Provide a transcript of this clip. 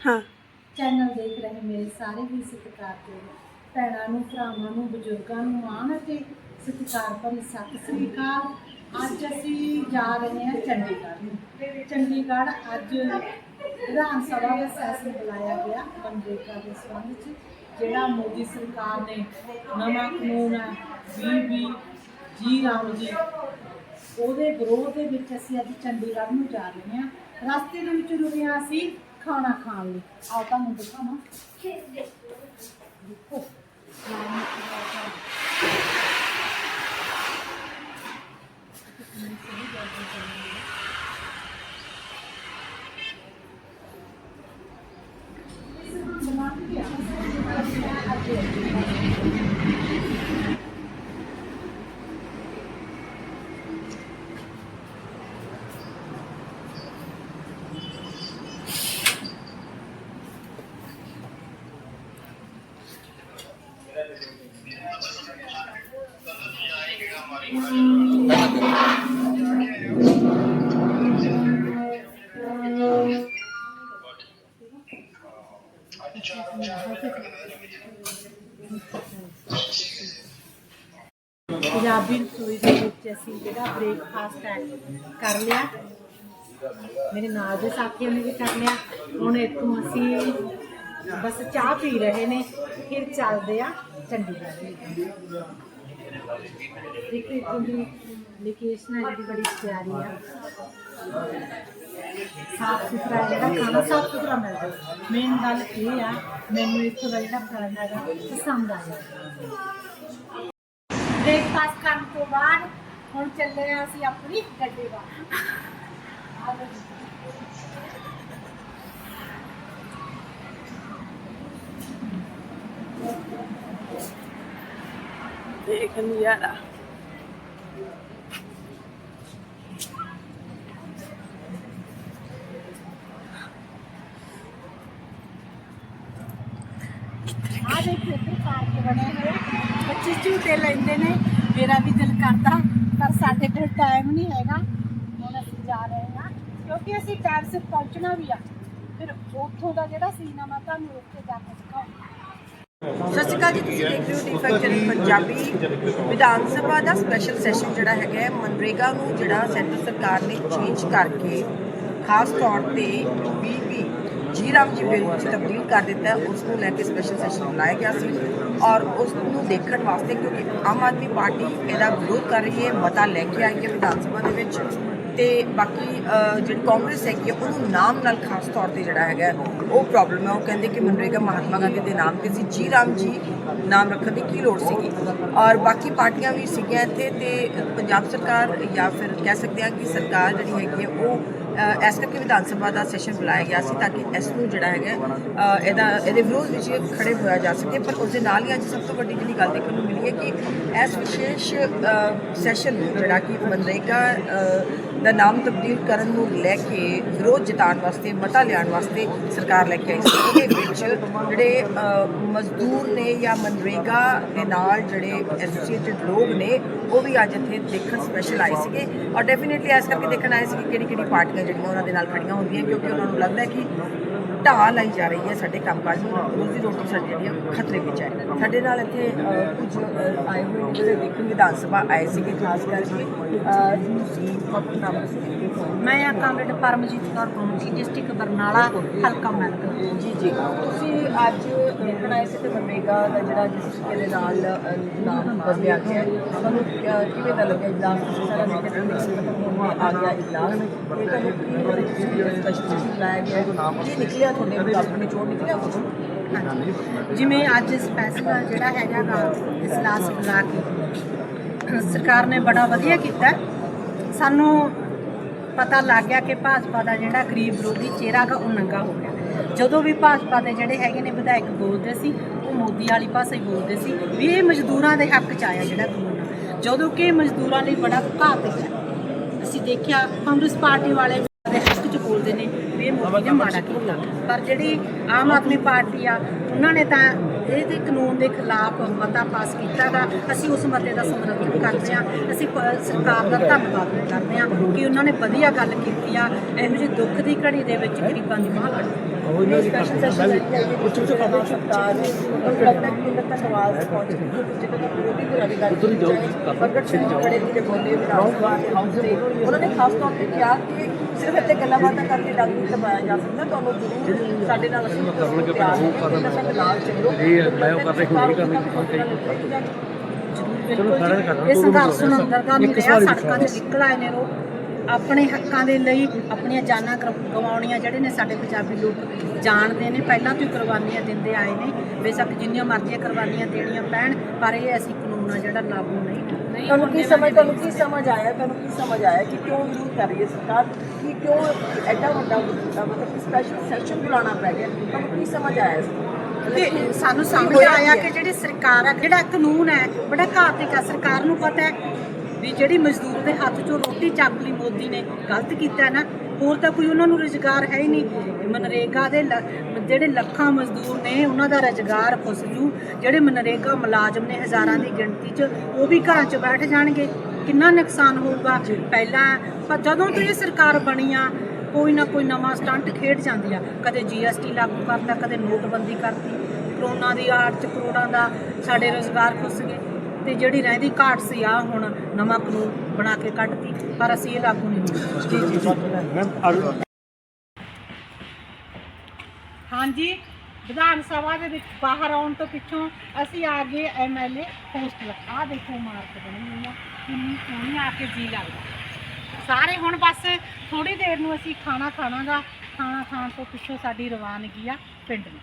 ਹਾਂ। ਚੈਨਲ ਦੇਖ ਰਹੇ ਮੇਰੇ ਸਾਰੇ ਵੀ ਸਤਿਕਾਰਯੋਗ ਭੈਣਾਂ ਨੂੰ, ਭਰਾਵਾਂ ਨੂੰ, ਬਜ਼ੁਰਗਾਂ ਨੂੰ ਮਾਣ ਅਤੇ ਸਤਿਕਾਰ ਭਰੀ ਸਤਿ ਸ੍ਰੀ ਅਕਾਲ। ਅੱਜ ਅਸੀਂ ਜਾ ਰਹੇ ਹਾਂ ਚੰਡੀਗੜ੍ਹ ਨੂੰ। ਚੰਡੀਗੜ੍ਹ ਅੱਜ ਵਿਧਾਨ ਸਭਾ ਦਾ ਸੈਸ਼ਨ ਬੁਲਾਇਆ ਗਿਆ ਮਨਰੇਗਾ ਦੇ ਸੰਬੰਧ ਚ ਜਿਹੜਾ ਮੋਦੀ ਸਰਕਾਰ ਨੇ ਨਵਾਂ ਕਾਨੂੰਨ ਹੈ, ਬੀਬੀ ਜੀ ਰਾਮ ਜੀ, ਉਹਦੇ ਵਿਰੋਧ ਦੇ ਵਿੱਚ ਅਸੀਂ ਅੱਜ ਚੰਡੀਗੜ੍ਹ ਨੂੰ ਜਾ ਰਹੇ ਹਾਂ। ਰਸਤੇ ਦੇ ਵਿੱਚ ਰੁਕੇ ਹਾਂ ਅਸੀਂ ਖਾਣਾ ਖਾਣ ਲਈ। ਆਓ ਤੁਹਾਨੂੰ ਦਿਖਾਵਾਂ। ਪੰਜਾਬੀ ਰਸੋਈ ਦੇ ਵਿੱਚ ਅਸੀਂ ਜਿਹੜਾ ਬ੍ਰੇਕਫਾਸਟ ਹੈ ਕਰ ਲਿਆ। ਮੇਰੇ ਨਾਲ ਦੇ ਸਾਥੀਆਂ ਨੇ ਵੀ ਕਰ ਲਿਆ। ਹੁਣ ਇੱਥੋਂ ਅਸੀਂ ਬਸ ਚਾਹ ਪੀ ਰਹੇ ਨੇ। ਫਿਰ ਚੱਲਦੇ ਆ ਚੰਡੀਗੜ੍ਹ ਦੇਖੋ ਇੱਥੋਂ ਦੀ ਲੋਕੇਸ਼ਨ ਹੈ ਜਿਹੜੀ ਬੜੀ ਪਿਆਰੀ ਆ। ਸਾਫ਼ ਸੁਥਰਾ ਜਿਹੜਾ ਖਾਣਾ ਸਾਫ਼ ਸੁਥਰਾ ਮਿਲਦਾ ਮੇਨ ਗੱਲ ਇਹ ਆ ਮੈਨੂੰ ਇੱਥੋਂ ਦਾ ਜਿਹੜਾ ਖਾਣਾ ਹੈਗਾ ਪਸੰਦ ਆਇਆ। ਬ੍ਰੇਕਫਾਸਟ ਕਰਨ ਤੋਂ ਬਾਅਦ ਹੁਣ ਚੱਲੇ ਆ ਅਸੀਂ ਆਪਣੀ ਗੱਡੀ ਵੱਲ। ਦੇਖ ਨਜ਼ਾਰਾ। ਆ ਦੇਖੋ ਇੱਧਰ ਪਾਰਕ ਬਣਿਆ ਹੋਇਆ ਬੱਚੇ ਝੂਟੇ ਲੈਂਦੇ ਨੇ। ਮੇਰਾ ਵੀ ਦਿਲ ਕਰਦਾ ਪਰ ਸਾਡੇ ਕੋਲ ਟਾਈਮ ਨਹੀਂ ਹੈਗਾ। ਹੁਣ ਅਸੀਂ ਜਾ ਰਹੇ ਹਾਂ ਕਿਉਂਕਿ ਅਸੀਂ ਟਾਈਮ ਸਿਰ ਪਹੁੰਚਣਾ ਵੀ ਆ। ਫਿਰ ਉੱਥੋਂ ਦਾ ਜਿਹੜਾ ਸੀਨ ਆ ਮੈਂ ਤੁਹਾਨੂੰ ਉੱਥੇ ਜਾ ਕੇ ਦਿਖਾਉਂਗੀ। ਸਤਿ ਸ਼੍ਰੀ ਅਕਾਲ ਜੀ ਤੁਸੀਂ ਦੇਖ ਰਹੇ ਹੋ ਟੀ ਚੈਨਲ ਪੰਜਾਬੀ। ਵਿਧਾਨ ਸਭਾ ਦਾ ਸਪੈਸ਼ਲ ਸੈਸ਼ਨ ਜਿਹੜਾ ਹੈਗਾ ਹੈ, ਮਨਰੇਗਾ ਨੂੰ ਜਿਹੜਾ ਸੈਂਟਰ ਸਰਕਾਰ ਨੇ ਚੇਂਜ ਕਰਕੇ ਖਾਸ ਤੌਰ ਤੇ ਬੀਬੀ ਜੀ ਰਾਮ ਜੀ ਬਿੱਲ ਵਿੱਚ ਤਬਦੀਲ ਕਰ ਦਿੱਤਾ, ਉਸ ਨੂੰ ਲੈ ਕੇ ਸਪੈਸ਼ਲ ਸੈਸ਼ਨ ਬੁਲਾਇਆ ਗਿਆ ਸੀ ਔਰ ਉਸ ਨੂੰ ਦੇਖਣ ਵਾਸਤੇ ਕਿਉਂਕਿ ਆਮ ਆਦਮੀ ਪਾਰਟੀ ਇਹਦਾ ਵਿਰੋਧ ਕਰ ਰਹੀ ਹੈ, ਮਤਾ ਲੈ ਕੇ ਆਈ ਹੈ ਵਿਧਾਨ ਸਭਾ ਦੇ ਵਿੱਚ ਤੇ ਬਾਕੀ ਜਿਹੜੀ ਕਾਂਗਰਸ ਹੈਗੀ ਹੈ, ਉਹਨੂੰ ਨਾਮ ਨਾਲ ਖਾਸ ਤੌਰ ਤੇ ਜਿਹੜਾ ਹੈਗਾ, ਉਹ ਪ੍ਰੋਬਲਮ ਹੈ। ਉਹ ਕਹਿੰਦੇ ਕਿ ਮਨਰੇਗਾ ਮਹਾਤਮਾ ਗਾਂਧੀ ਦੇ ਨਾਮ ਤੇ ਸੀ, ਜੀ ਰਾਮ ਜੀ ਨਾਮ ਰੱਖਣ ਦੀ ਕੀ ਲੋੜ ਸੀਗੀ? ਔਰ ਬਾਕੀ ਪਾਰਟੀਆਂ ਵੀ ਸੀਗੀਆਂ ਇੱਥੇ ਤੇ ਪੰਜਾਬ ਸਰਕਾਰ ਜਾਂ ਫਿਰ ਕਹਿ ਸਕਦੇ ਹਾਂ ਕਿ ਸਰਕਾਰ ਜਿਹੜੀ ਹੈਗੀ ਹੈ, ਉਹ ਇਸ ਕਰਕੇ ਵਿਧਾਨ ਸਭਾ ਦਾ ਸੈਸ਼ਨ ਬੁਲਾਇਆ ਗਿਆ ਸੀ ਤਾਂ ਕਿ ਇਸ ਨੂੰ ਜਿਹੜਾ ਹੈਗਾ ਇਹਦਾ, ਇਹਦੇ ਵਿਰੋਧ ਵਿੱਚ ਖੜੇ ਹੋਇਆ ਜਾ ਸਕੇ, ਪਰ ਉਸ ਦੇ ਨਾਲ ਹੀ ਅੱਜ ਸਭ ਤੋਂ ਵੱਡੀ ਜਿਹੜੀ ਗੱਲ ਦੇਖਣ ਨੂੰ ਮਿਲੀ ਹੈ ਕਿ ਇਸ ਵਿਸ਼ੇਸ਼ ਸੈਸ਼ਨ ਨੂੰ ਜਿਹੜਾ ਕਿ ਮਨਰੇਗਾ ਦਾ ਨਾਮ ਤਬਦੀਲ ਕਰਨ ਨੂੰ ਲੈ ਕੇ ਵਿਰੋਧ ਜਤਾਉਣ ਵਾਸਤੇ, ਮਤਾ ਲਿਆਉਣ ਵਾਸਤੇ ਸਰਕਾਰ ਲੈ ਕੇ ਆਈ ਸੀ ਇਹਦੇ ਵਿੱਚ ਜਿਹੜੇ ਮਜ਼ਦੂਰ ਨੇ ਜਾਂ ਮਨਰੇਗਾ ਦੇ ਨਾਲ ਜਿਹੜੇ ਐਸੋਸੀਏਟਡ ਲੋਕ ਨੇ, ਉਹ ਵੀ ਅੱਜ ਇੱਥੇ ਦੇਖਣ ਸਪੈਸ਼ਲ ਆਏ ਸੀਗੇ। ਔਰ ਡੈਫੀਨਿਟਲੀ ਇਸ ਕਰਕੇ ਦੇਖਣ ਆਏ ਸੀ ਕਿ ਕਿਹੜੀ ਕਿਹੜੀ ਪਾਰਟੀਆਂ ਜਿਹੜੀਆਂ ਉਹਨਾਂ ਦੇ ਨਾਲ ਖੜੀਆਂ ਹੁੰਦੀਆਂ ਕਿਉਂਕਿ ਉਹਨਾਂ ਨੂੰ ਲੱਗਦਾ ਕਿ ਢਾਹ ਲਾਈ ਜਾ ਰਹੀ ਹੈ ਸਾਡੇ ਕੰਮਕਾਜ ਨੂੰ। ਰੋਜ਼ੀ ਰੋਟੀ ਸਾਡੀ ਜਿਹੜੀ ਹੈ ਖਤਰੇ ਵਿੱਚ ਹੈ। ਸਾਡੇ ਨਾਲ ਇੱਥੇ ਅ, ਕੁਝ ਆਏ ਹੋਏ ਨੇ ਜਿਹੜੇ ਦੇਖਣ ਵਿਧਾਨ ਸਭਾ ਆਏ ਸੀਗੇ ਖਾਸ ਕਰਕੇ। ਅ, ਤੁਸੀਂ ਆਪਣਾ ਨਾਮ ਦੱਸੋ ਮੈਂ ਆ ਕਾਮਰੇਡ ਪਰਮਜੀਤ ਕੌਰ ਪਹੁੰਚੀ ਡਿਸਟ੍ਰਿਕਟ ਬਰਨਾਲਾ ਹਲਕਾ ਮੈਲਕ ਜੀ ਜੀ। ਤੁਸੀਂ ਅੱਜ ਦੇਖਣ ਆਏ ਸੀ ਤੇ ਮਨਰੇਗਾ ਦਾ ਜਿਹੜਾ ਜਿਸ ਦੇ ਨਾਲ ਨਾਮ ਬਦਲਿਆ ਗਿਆ। ਹੈ, ਤੁਹਾਨੂੰ ਕਿਵੇਂ ਦਾ ਲੱਗਿਆ ਇਜਲਾਸ ਤੁਸੀਂ ਸਾਰਾ ਦੇਖਿਆ ਨੂੰ ਆ ਗਿਆ ਇਜਲਾਸ ਇਹ ਤੁਹਾਨੂੰ ਕੀ ਉਹਦੇ ਵਿੱਚ ਸਪੈਸ਼ਲ ਬੁਲਾਇਆ ਗਿਆ? ਕੀ ਨਿਕਲਿਆ ਤੁਹਾਡੇ ਮੁਕਾਬਲੇ ਨਿਚੋੜ ਨਿਕਲਿਆ ਕੁਝ ਜਿਵੇਂ ਅੱਜ ਸਪੈਸ਼ਲ ਜਿਹੜਾ ਹੈਗਾ ਗਾ ਇਜਲਾਸ ਬੁਲਾ ਕੇ ਸਰਕਾਰ ਨੇ ਬੜਾ ਵਧੀਆ ਕੀਤਾ। ਸਾਨੂੰ ਪਤਾ ਲੱਗ ਗਿਆ ਕਿ ਭਾਜਪਾ ਦਾ ਜਿਹੜਾ ਗਰੀਬ ਵਿਰੋਧੀ ਚਿਹਰਾ ਗਾ, ਉਹ ਨੰਗਾ ਹੋ ਗਿਆ। ਜਦੋਂ ਵੀ ਭਾਜਪਾ ਦੇ ਜਿਹੜੇ ਹੈਗੇ ਨੇ ਵਿਧਾਇਕ ਬੋਲਦੇ ਸੀ, ਉਹ ਮੋਦੀ ਵਾਲੀ ਭਾਸ਼ਾ ਹੀ ਬੋਲਦੇ ਸੀ ਵੀ ਇਹ ਮਜ਼ਦੂਰਾਂ ਦੇ ਹੱਕ 'ਚ ਆਇਆ ਜਿਹੜਾ ਕਾਨੂੰਨ ਜਦੋਂ ਕਿ ਮਜ਼ਦੂਰਾਂ ਲਈ ਬੜਾ ਘਾਤਕ ਹੈ। ਅਸੀਂ ਦੇਖਿਆ ਕਾਂਗਰਸ ਪਾਰਟੀ ਵਾਲੇ ਦੇ ਹੱਕ 'ਚ ਬੋਲਦੇ ਨੇ ਵੀ ਇਹ ਮਾੜਾ ਕੀਤਾ। ਪਰ ਜਿਹੜੀ ਆਮ ਆਦਮੀ ਪਾਰਟੀ ਆ ਉਹਨਾਂ ਨੇ ਤਾਂ ਇਹਦੇ ਕਾਨੂੰਨ ਦੇ ਖਿਲਾਫ ਮਤਾ ਪਾਸ ਕੀਤਾ ਗਾ। ਅਸੀਂ ਉਸ ਮਤੇ ਦਾ ਸਮਰਥਨ ਕਰਦੇ ਹਾਂ। ਅਸੀਂ ਸਰਕਾਰ ਦਾ ਧੰਨਵਾਦ ਕਰਦੇ ਹਾਂ ਕਿ ਉਹਨਾਂ ਨੇ ਵਧੀਆ ਗੱਲ ਕੀਤੀ ਆ। ਇਹੋ ਜਿਹੇ ਦੁੱਖ ਦੀ ਘੜੀ ਦੇ ਵਿੱਚ ਗਰੀਬਾਂ ਦੀ ਬਾਂਹ ਉਹਨਾਂ ਨੇ ਖਾਸ ਤੌਰ ਤੇ ਕਿਹਾ ਕਿ ਸਿਰਫ ਇੱਥੇ ਗੱਲਾਂ ਬਾਤਾਂ ਕਰਕੇ ਡੰਗ ਨਹੀਂ ਲਗਾਇਆ ਜਾ ਸਕਦਾ ਤੁਹਾਨੂੰ ਜ਼ਰੂਰ ਸਾਡੇ ਨਾਲ ਅਸੀਂ ਕਰਨਗੇ ਪਰ ਉਹ ਕਰਨ। ਤੱਕ ਨਾਲ ਚੱਲੋ। ਇਹ ਮੈਂ ਉਹ ਕਰ ਰਹੀ ਹੁਣ ਨਹੀਂ ਕਰਨੀ ਚਲੋ ਸਾਰਿਆਂ ਨੇ ਕਰਨਾ ਇਹ ਸੰਘਰਸ਼ ਨੂੰ ਅੰਦਰ ਦਾ ਨਹੀਂ ਰਿਹਾ ਸੜਕਾਂ ਤੇ ਨਿਕਲ ਆਏ ਨੇ ਲੋਕ। ਆਪਣੇ ਹੱਕਾਂ ਦੇ ਲਈ ਆਪਣੀਆਂ ਜਾਨਾਂ ਗਵਾਉਣੀਆਂ ਜਿਹੜੇ ਨੇ ਸਾਡੇ ਪੰਜਾਬੀ ਲੋਕ ਜਾਣਦੇ ਨੇ ਪਹਿਲਾਂ ਤੋਂ ਹੀ ਕੁਰਬਾਨੀਆਂ ਦਿੰਦੇ ਆਏ ਨੇ। ਬੇਸ਼ੱਕ ਜਿੰਨੀਆਂ ਮਰਜ਼ੀਆਂ ਕੁਰਬਾਨੀਆਂ ਦੇਣੀਆਂ ਪੈਣ ਪਰ ਇਹ ਅਸੀਂ ਕਾਨੂੰਨ ਆ ਜਿਹੜਾ ਲਾਗੂ ਨਹੀਂ ਤੁਹਾਨੂੰ ਕੀ ਸਮਝ ਤੁਹਾਨੂੰ ਕੀ ਸਮਝ ਆਇਆ ਤੁਹਾਨੂੰ ਕੀ ਸਮਝ ਆਇਆ ਕਿ ਕਿਉਂ ਵਿਰੋਧ ਕਰ ਰਹੀ ਹੈ ਸਰਕਾਰ? ਕਿ ਕਿਉਂ ਐਡਾ ਵੱਡਾ ਮੁੱਦਾ ਮਤਲਬ ਕਿ ਸਪੈਸ਼ਲ ਸੈਸ਼ਨ ਬੁਲਾਉਣਾ ਪੈ ਗਿਆ? ਤੁਹਾਨੂੰ ਕੀ ਸਮਝ ਆਇਆ ਇਸ ਤੋਂ? ਤੇ ਸਾਨੂੰ ਸਮਝ ਆਇਆ ਕਿ ਜਿਹੜੀ ਸਰਕਾਰ ਆ ਜਿਹੜਾ ਕਾਨੂੰਨ ਹੈ ਬੜਾ ਘਾਤਕ ਆ। ਸਰਕਾਰ ਨੂੰ ਪਤਾ ਹੈ ਵੀ ਜਿਹੜੀ ਮਜ਼ਦੂਰ ਦੇ ਹੱਥ 'ਚੋਂ ਰੋਟੀ ਚੱਕ ਲਈ ਮੋਦੀ ਨੇ, ਗਲਤ ਕੀਤਾ ਨਾ, ਹੋਰ ਤਾਂ ਕੋਈ ਉਹਨਾਂ ਨੂੰ ਰੁਜ਼ਗਾਰ ਹੈ ਹੀ ਨਹੀਂ। ਮਨਰੇਗਾ ਦੇ ਲ- ਜਿਹੜੇ ਲੱਖਾਂ ਮਜ਼ਦੂਰ ਨੇ, ਉਹਨਾਂ ਦਾ ਰੁਜ਼ਗਾਰ ਖੁੱਸ ਜੂ। ਜਿਹੜੇ ਮਨਰੇਗਾ ਮੁਲਾਜ਼ਮ ਨੇ ਹਜ਼ਾਰਾਂ ਦੀ ਗਿਣਤੀ 'ਚ, ਉਹ ਵੀ ਘਰਾਂ 'ਚ ਬੈਠ ਜਾਣਗੇ। ਕਿੰਨਾ ਨੁਕਸਾਨ ਹੋਊਗਾ? ਪਹਿਲਾਂ ਪਰ ਜਦੋਂ ਤੋਂ ਇਹ ਸਰਕਾਰ ਬਣੀ ਆ ਕੋਈ ਨਾ ਕੋਈ ਨਵਾਂ ਸਟੰਟ ਖੇਡ ਜਾਂਦੀ ਆ। ਕਦੇ ਜੀਐਸਟੀ ਲਾਗੂ ਕਰਤਾ, ਕਦੇ ਨੋਟਬੰਦੀ ਕਰਤੀ। ਕਰੋਨਾ ਦੀ ਆੜ ਚ ਕਰੋੜਾਂ ਦਾ ਸਾਡੇ ਰੋਜ਼ਗਾਰ ਖੁੱਸ ਗਏ। ਤੇ ਜਿਹੜੀ ਰਹਿੰਦੀ ਘਾਟ ਸੀ ਆ ਹੁਣ ਨਵਾਂ ਕਾਨੂੰਨ ਬਣਾ ਕੇ ਕੱਢਤੀ ਪਰ ਅਸੀਂ ਇਹ ਲਾਗੂ ਨਹੀਂ ਹੋਣੀ ਹਾਂਜੀ ਵਿਧਾਨ ਸਭਾ ਦੇ ਵਿੱਚ ਬਾਹਰ ਆਉਣ ਤੋਂ ਪਿੱਛੋਂ ਅਸੀਂ ਆ ਗਏ ਐਮਐਲਏ ਹੋਸਟਲ ਆਹ ਦੇਖੋ ਮਾਰਕ ਬਣੀ ਹੋਈ ਆ ਕਿੰਨੀ ਸੋਹਣੀ ਆ ਕੇ ਜੀ ਲੱਗਦਾ। ਸਾਰੇ ਹੁਣ ਬਸ ਥੋੜੀ ਦੇਰ ਨੂੰ ਅਸੀਂ ਖਾਣਾ ਖਾਣਾਗਾ ਖਾਣਾ ਖਾਣ ਤੋਂ ਪਿੱਛੋਂ ਸਾਡੀ ਰਵਾਨਗੀ ਆ ਪਿੰਡ ਨੂੰ।